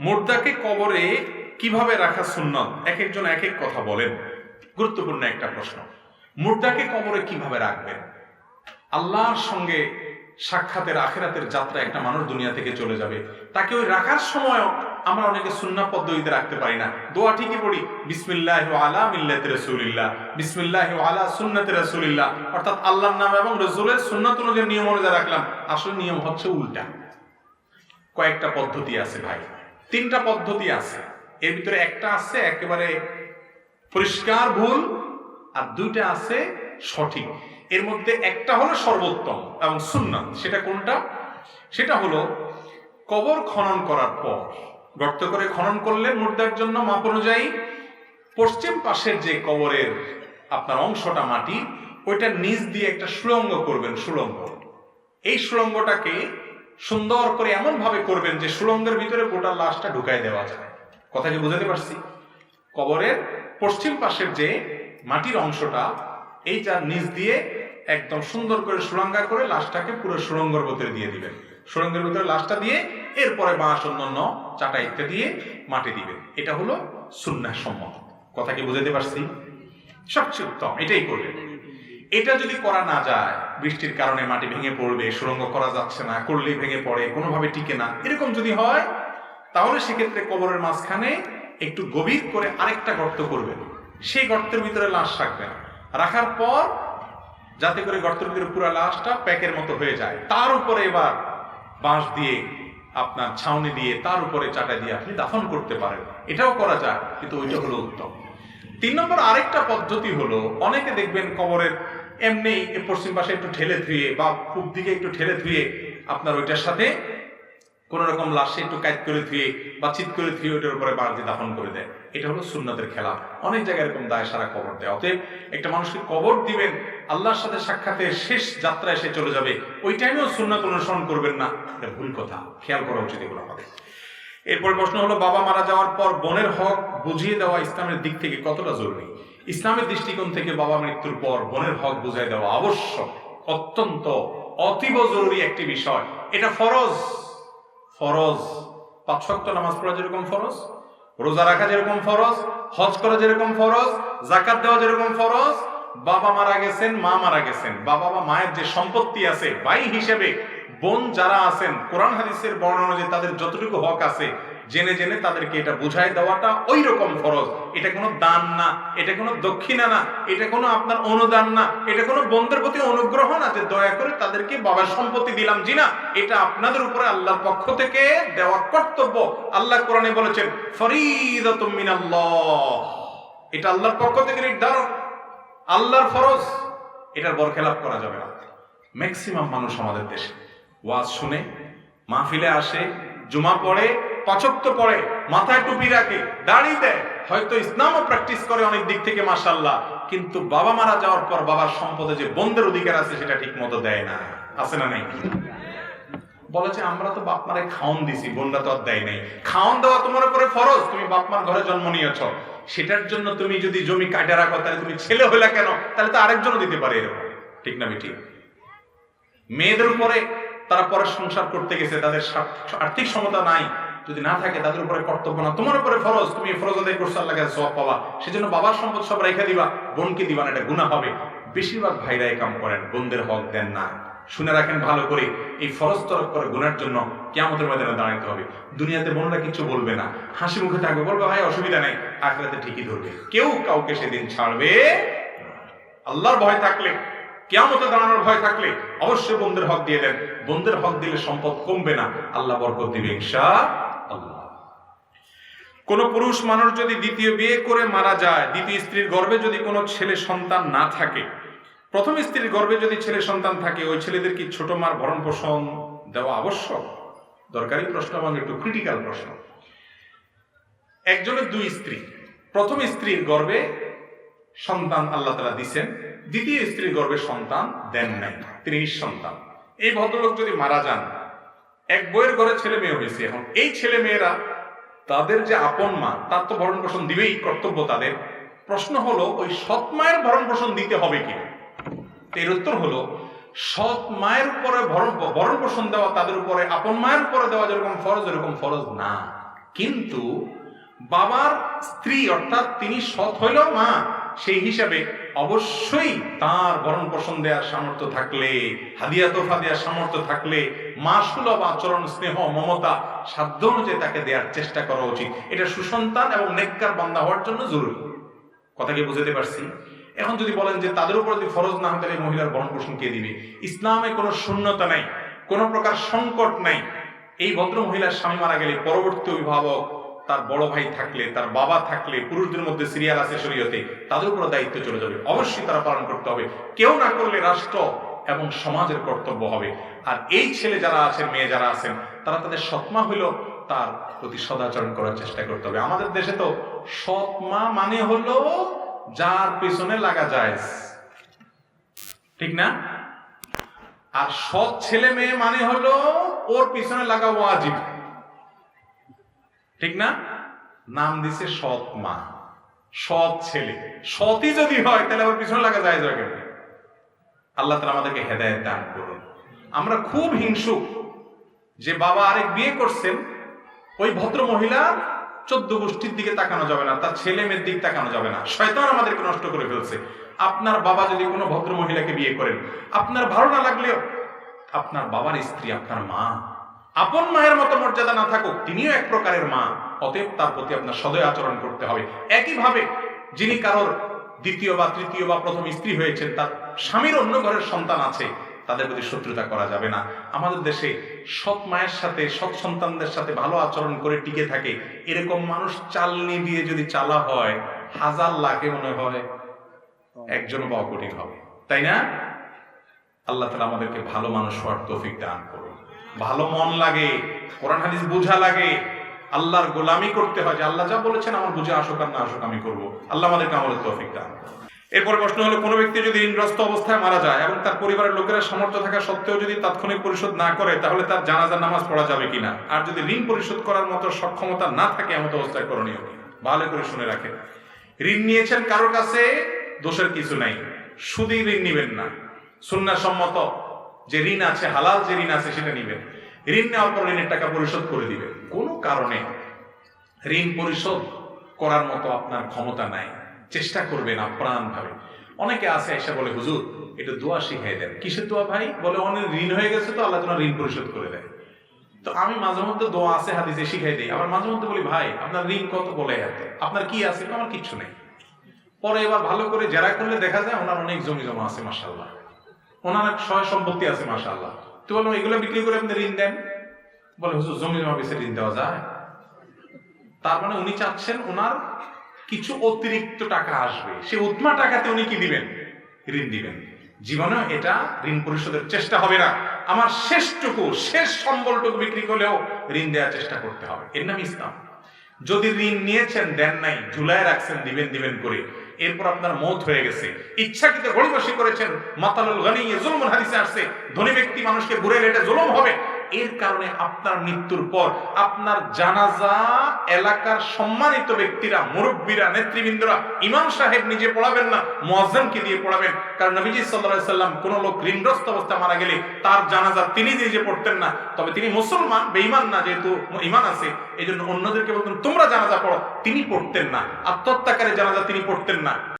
মুর্দাকে কবরে কীভাবে রাখা সুন্নত? এক একজন এক এক কথা বলেন। গুরুত্বপূর্ণ একটা প্রশ্ন। মুর্দাকে কবরে কীভাবে রাখবেন? আল্লাহর সঙ্গে সাক্ষাতের আখেরাতের যাত্রা একটা মানুষ দুনিয়া থেকে চলে যাবে। তাকে ওই রাখার সময়ও আমরা অনেকে সুন্না পদ্ধতিতে রাখতে পারি না। দোয়া ঠিকই পড়ি বিসমিল্লাহ আলা মিল্লাত রসুলিল্লাহ বিসমিল্লাহ আলা সুন্নাত রসুলিল্লাহ। অর্থাৎ আল্লাহর নাম এবং রসুলের সুন্নাত অনুযায়ী নিয়ম অনুযায়ী রাখলাম। আসলে নিয়ম হচ্ছে উল্টা। কয়েকটা পদ্ধতি আছে ভাই। তিনটা পদ্ধতি আছে। এর ভিতরে একটা আছে একেবারে পরিষ্কার ভুল, আর দুইটা আছে সঠিক। এর মধ্যে একটা হলো সর্বোত্তম এবং সুন্নাত। সেটা কোনটা? সেটা হলো কবর খনন করার পর। গর্ত করে খনন করলে মুর্দার জন্য মাপ অনুযায়ী পশ্চিম পাশের যে কবরের আপনার অংশটা মাটি, ওইটা নিচ দিয়ে একটা সুড়ঙ্গ করবেন, সুড়ঙ্গ। এই সুড়ঙ্গটাকে সুন্দর করে এমন ভাবে করবেন যে সুড়ঙ্গের ভিতরে গোটা লাশটা ঢুকাই দেওয়া যায় কথা কি বুঝাতে পারছি? কবরের পশ্চিম পাশের যে মাটির অংশটা, এইটা নিচ দিয়ে একদম সুন্দর করে সুরঙ্গা করে লাশটাকে পুরো সুরঙ্গর ভিতরে দিয়ে দিবেন। সুরঙ্গের ভিতরে লাশটা দিয়ে এরপরে বাঁশ, অন্যান্য চাটা ইত্যাদি দিয়ে মাটি দিবেন। এটা হলো সুন্নাহ সম্মত। কথা কি বুঝাতে পারছি? সবচেয়ে উত্তম। এটাই করবেন। এটা যদি করা না যায়, বৃষ্টির কারণে মাটি ভেঙে পড়বে, সুরঙ্গ করা যাচ্ছে না করলেই ভেঙে পড়ে, কোনোভাবে টিকে না, এরকম যদি হয়, তাহলে সেক্ষেত্রে কবরের মাঝখানে একটু গভীর করে আরেকটা গর্ত করবেন। সেই গর্তের ভিতরে লাশ রাখবেন। রাখার পর যাতে করে গর্তের ভিতরে পুরো লাশটা প্যাকের মতো হয়ে যায়। তার উপরে এবার বাঁশ দিয়ে আপনার ছাউনি দিয়ে তার উপরে চাটা দিয়ে আপনি দাফন করতে পারেন। এটাও করা যায়, কিন্তু ওইটা হলো উত্তম। তিন নম্বর আরেকটা পদ্ধতি হলো, অনেকে দেখবেন কবরের এমনি পশ্চিম পাশে একটু ঠেলে ধুয়ে বা পূব দিকে একটু ঠেলে ধুয়ে আপনার ওইটার সাথে কোন রকম লাশে একটু কাজ করে ধুয়ে বা চিত করে ধুয়ে ওইটার উপরে বাড় দিয়ে দাফন করে দেয়। এটা হলো সুন্নতের খেলা। অনেক জায়গায় এরকম দায় সারা কবর দেয়। অতএব একটা মানুষকে কবর দিবেন, আল্লাহর সাথে সাক্ষাতের শেষ যাত্রা এসে চলে যাবে, ওই টাইমেও সুন্নত অনুসরণ করবেন না। এটা ভুল কথা। খেয়াল করা উচিত এগুলো আমাদের। এরপর প্রশ্ন হলো, বাবা মারা যাওয়ার পর বোনের হক বুঝিয়ে দেওয়া ইসলামের দিক থেকে কতটা জরুরি? ইসলামের দৃষ্টিকোণ থেকে বাবা মৃত্যুর পর বোনের হক বুঝিয়ে দেওয়া আবশ্যক, অত্যন্ত অতীব জরুরি একটি বিষয়। এটা ফরজ। ফরজ। পাঁচ নামাজ পড়া যেরকম ফরজ, রোজা রাখা যেরকম ফরজ, হজ করা যেরকম ফরজ জাকাত দেওয়া যেরকম ফরজ, বাবা মারা গেছেন, মা মারা গেছেন। বাবা বা মায়ের যে সম্পত্তি আছে ভাই হিসেবে বোন যারা আছেন, কোরআন হাদিসের বর্ণনা যে তাদের যতটুকু হক আছে জেনে জেনে তাদেরকে এটা বুঝাই দেওয়াটা ওই রকম ফরজ। এটা কোনো দান না, এটা কোনো দক্ষিণা না, এটা কোনো আপনার অনুদান না, এটা কোনো বন্ধের প্রতি অনুগ্রহ না যে দয়া করে তাদেরকে বাবার সম্পত্তি দিলাম। জি না, এটা আপনাদের উপরে আল্লাহর পক্ষ থেকে দেওয়া কর্তব্য। আল্লাহ কোরআনে বলেছেন, ফরিদাতুম মিনাল্লাহ। এটা আল্লাহর পক্ষ থেকে নির্ধারণ। আল্লাহর ফরজ, এটার বরখেলাপ করা যাবে না। ম্যাক্সিমাম মানুষ আমাদের দেশে। ওয়াজ শুনে, মাহফিলে আসে, জুমা পড়ে পাচক্ত পড়ে মাথায় টুপি রাখে, দাড়ি দেয়। হয়তো ইসলামও প্র্যাকটিস করে অনেক দিক থেকে মাসাল্লাহ কিন্তু বাবা মারা যাওয়ার পর বাবার সম্পদে যে বন্ধের অধিকার আছে, সেটা ঠিক মতো দেয় না। আছে না নেই? বলেছে আমরা তো বাপ মারে খাওন দিছি, বোনরা তো আর দেয় নাই। খাওন দেওয়া তোমার উপরে ফরজ, তুমি বাপ মার ঘরে জন্ম নিয়েছ। সেটার জন্য তুমি যদি জমি কাটে রাখো, তাহলে তুমি ছেলে হইলা কেন? তাহলে তো আরেকজনও দিতে পারে এরকম। ঠিক না বেটি মেয়েদের উপরে তারা পরে সংসার করতে গেছে, তাদের আর্থিক সমতা নাই। যদি না থাকে, তাদের উপরে কর্তব্য না। তোমার উপরে ফরজ, তুমি ফরজ আদায় করছ আল্লাহ কাছে সব পাবা। সেজন্য বাবার সম্পদ সব রেখে দিবা, বোনকে দিবা না, এটা গুণা হবে। বেশিরভাগ ভাইরা কাম করেন, বোনদের হক দেন না। শুনে রাখেন ভালো করে, এই ফরজ তরফ করে গুণার জন্য কেমতের ময়দানে দাঁড়াতে হবে। দুনিয়াতে বোনরা কিছু বলবে না। হাসি মুখে থাকবে, বলবে, ভাই, অসুবিধা নেই, আখরাতে ঠিকই ধরবে। কেউ কাউকে সেদিন ছাড়বে আল্লাহর ভয় থাকলে, কেয়ামতে দাঁড়ানোর ভয় থাকলে অবশ্যই বন্ধের হক দিয়ে দেন। বন্ধের হক দিলে সম্পদ কমবে না। আল্লাহ বরকত দিবে, ইনশা আল্লাহ। কোন পুরুষ মানুষ যদি দ্বিতীয় বিয়ে করে মারা যায়, দ্বিতীয় স্ত্রীর গর্ভে যদি কোনো ছেলে সন্তান না থাকে, প্রথম স্ত্রীর গর্ভে যদি ছেলে সন্তান থাকে, ওই ছেলেদের কি ছোট মার ভরণ পোষণ দেওয়া আবশ্যক? দরকারি প্রশ্ন এবং একটু ক্রিটিক্যাল প্রশ্ন। একজনের দুই স্ত্রী, প্রথম স্ত্রীর গর্বে সন্তান আল্লাহ তালা দিছেন, দ্বিতীয় স্ত্রীর গর্ভে সন্তান দেন নাই, তিনি সন্তান এই ভদ্রলোক যদি মারা যান এক বইয়ের ঘরে ছেলে মেয়ে হয়েছে এখন। এই ছেলে মেয়েরা তাদের যে আপন মা, তার তো ভরণ পোষণ দিবেই, কর্তব্য তাদের। প্রশ্ন হলো, ওই সৎ মায়ের ভরণ পোষণ দিতে হবে তো এর উত্তর হলো, সৎ মায়ের উপরে ভরণ ভরণ পোষণ দেওয়া তাদের উপরে, আপন মায়ের উপরে দেওয়া যেরকম ফরজ এরকম ফরজ না। কিন্তু বাবার স্ত্রী, অর্থাৎ তিনি সৎ হইল মা সেই হিসাবে অবশ্যই তার ভরণ পোষণ দেওয়ার সামর্থ্য থাকলে, হাদিয়া তোফা দেওয়ার সামর্থ্য থাকলে, মা সুলভ আচরণ, স্নেহ, মমতা, সাধ্য অনুযায়ী তাকে দেওয়ার চেষ্টা করা উচিত। এটা সুসন্তান এবং নেককার বান্দা হওয়ার জন্য জরুরি। কথা কি বুঝতে পারছি? এখন যদি বলেন যে তাদের উপর যদি ফরজ না হয়, তাহলে মহিলার ভরণ পোষণ কে দিবে? ইসলামে কোনো শূন্যতা নাই, কোনো প্রকার সংকট নাই। এই ভদ্র মহিলার স্বামী মারা গেলে পরবর্তী অভিভাবক তার বড় ভাই থাকলে, তার বাবা থাকলে, পুরুষদের মধ্যে সিরিয়াল আছে শরীয়তে, তাদের উপর দায়িত্ব চলে যাবে। অবশ্যই তারা পালন করতে হবে। কেউ না করলে রাষ্ট্র এবং সমাজের কর্তব্য হবে। আর এই ছেলে যারা আছেন, মেয়ে যারা আছেন, তারা তাদের সৎমা হইল তার প্রতি সদাচরণ করার চেষ্টা করতে হবে। আমাদের দেশে তো সৎমা মানে হলো যার পেছনে লাগা যায়। ঠিক না? আর সৎ ছেলে মেয়ে মানে হলো ওর পিছনে লাগা ওয়াজিব। ঠিক না? নাম দিছে সৎ মা, সৎ ছেলে। সতই যদি হয়, তাহলে আবার পিছনে লাগা যায় যাবে কেন আল্লাহ তালা আমাদেরকে হেদায়ত দান করুন। আমরা খুব হিংসুক যে বাবা আরেক বিয়ে করছেন, ওই ভদ্র মহিলা চোদ্দ গোষ্ঠীর দিকে তাকানো যাবে না, তার ছেলে মেয়ের দিকে তাকানো যাবে না। শয়তান আমাদেরকে নষ্ট করে ফেলছে। আপনার বাবা যদি কোনো ভদ্র মহিলাকে বিয়ে করেন, আপনার ভালো না লাগলেও আপনার বাবার স্ত্রী, আপনার মা আপন মায়ের মতো মর্যাদা না থাকুক, তিনিও এক প্রকারের মা। অতএব তার প্রতি আপনার সদয় আচরণ করতে হবে। একইভাবে যিনি কারোর দ্বিতীয় বা তৃতীয় বা প্রথম স্ত্রী হয়েছেন, তার স্বামীর অন্য ঘরের সন্তান আছে, তাদের প্রতি শত্রুতা করা যাবে না। আমাদের দেশে সৎ মায়ের সাথে, সৎ সন্তানদের সাথে ভালো আচরণ করে টিকে থাকে, এরকম মানুষ চালনি দিয়ে যদি চালা হয়, হাজার লাখে মনে হয় একজন বা কঠিন হবে। তাই না? আল্লাহ তালা আমাদেরকে ভালো মানুষ হওয়ার তৌফিক দান করুন। ভালো মন লাগে, কোরআন হাদিস বোঝা লাগে, আল্লাহর গোলামি করতে হয় যে আল্লাহ যা বলেছেন আমার বুঝে আসুক আর না আসুক আমি করব। আল্লাহ আমাদেরকে আমাদের তৌফিক দান। এরপর প্রশ্ন হলো, কোনো ব্যক্তি যদি ঋণগ্রস্ত অবস্থায় মারা যায় এবং তার পরিবারের লোকেরা সামর্থ্য থাকা সত্ত্বেও যদি তাৎক্ষণিক পরিশোধ না করে, তাহলে তার জানাজার নামাজ পড়া যাবে কিনা? আর যদি ঋণ পরিশোধ করার মতো সক্ষমতা না থাকে এমন অবস্থায় করণীয় ভালো করে শুনে রাখেন। ঋণ নিয়েছেন কারোর কাছে? দোষের কিছু নাই। শুধুই ঋণ নিবেন না। সুন্না সম্মত যে ঋণ আছে, হালাল যে ঋণ আছে সেটা নিবেন ঋণ নেওয়ার পর ঋণের টাকা পরিশোধ করে দিবেন কোনো কারণে ঋণ পরিশোধ করার মতো আপনার ক্ষমতা নাই। চেষ্টা করবেন আপ্রাণ ভাবে অনেকে আছে এসে বলে, হুজুর, এটা দোয়া শিখাই দেন। কিসের দোয়া ভাই? বলে, অনেক ঋণ হয়ে গেছে তো, আল্লাহ তোমার ঋণ পরিশোধ করে দেয়। তো আমি মাঝে মধ্যে দোয়া আছে, হাদিসে শিখাই দিই। আবার মাঝে মধ্যে বলি, ভাই, আপনার ঋণ কত বলে হাতে আপনার কি আছে? আমার কিচ্ছু নেই। পরে এবার ভালো করে জেরা করলে দেখা যায় ওনার অনেক জমি জমা আছে মাসাল্লাহ ওনার সম্পত্তি আছে তো বললাম, এগুলো বিক্রি করে আপনি ঋণ দেন? বলে, হুজুর জমি জমা বেশি ঋণ দেওয়া যায়। তার মানে উনি চাচ্ছেন ওনার কিছু অতিরিক্ত টাকা আসবে। সে উৎমা টাকাতে উনি কি দিবেন? ঋণ দিবেন। জীবনে এটা ঋণ পরিশোধের চেষ্টা হবে না। আমার শেষটুকু, শেষ সম্বলটুকু বিক্রি করলেও ঋণ দেওয়ার চেষ্টা করতে হবে। এর নাম ইসলাম। যদি ঋণ নিয়েছেন, দেন নাই, ঝুলায় রাখছেন, দিবেন দিবেন করে এরপর আপনার মৌত হয়ে গেছে। ইচ্ছাকৃত গড়িবাসী করেছেন মাতালুল গানি জুলমুল হাদিসে আসছে, ধনী ব্যক্তি মানুষকে ঘুরে লেটে জুলুম হবে। এর কারণে আপনার মৃত্যুর পর আপনার জানাজা, এলাকার সম্মানিত ব্যক্তিরা, মুরব্বীরা, নেতৃবৃন্দরা, ইমাম সাহেব নিজে পড়াবেন না মুয়াজ্জিনকে দিয়ে পড়াবেন। কারণ নবীজি আলাইহি সাল্লাম কোন লোক ঋণগ্রস্ত অবস্থায় মারা গেলে তার জানাজা তিনি নিজে পড়তেন না। তবে তিনি মুসলমান, বেঈমান না, যেহেতু ইমান আছে এই জন্য অন্যদেরকে বলতেন, তোমরা জানাজা পড়ো। তিনি পড়তেন না। আত্মহত্যাকারী জানাজা তিনি পড়তেন না।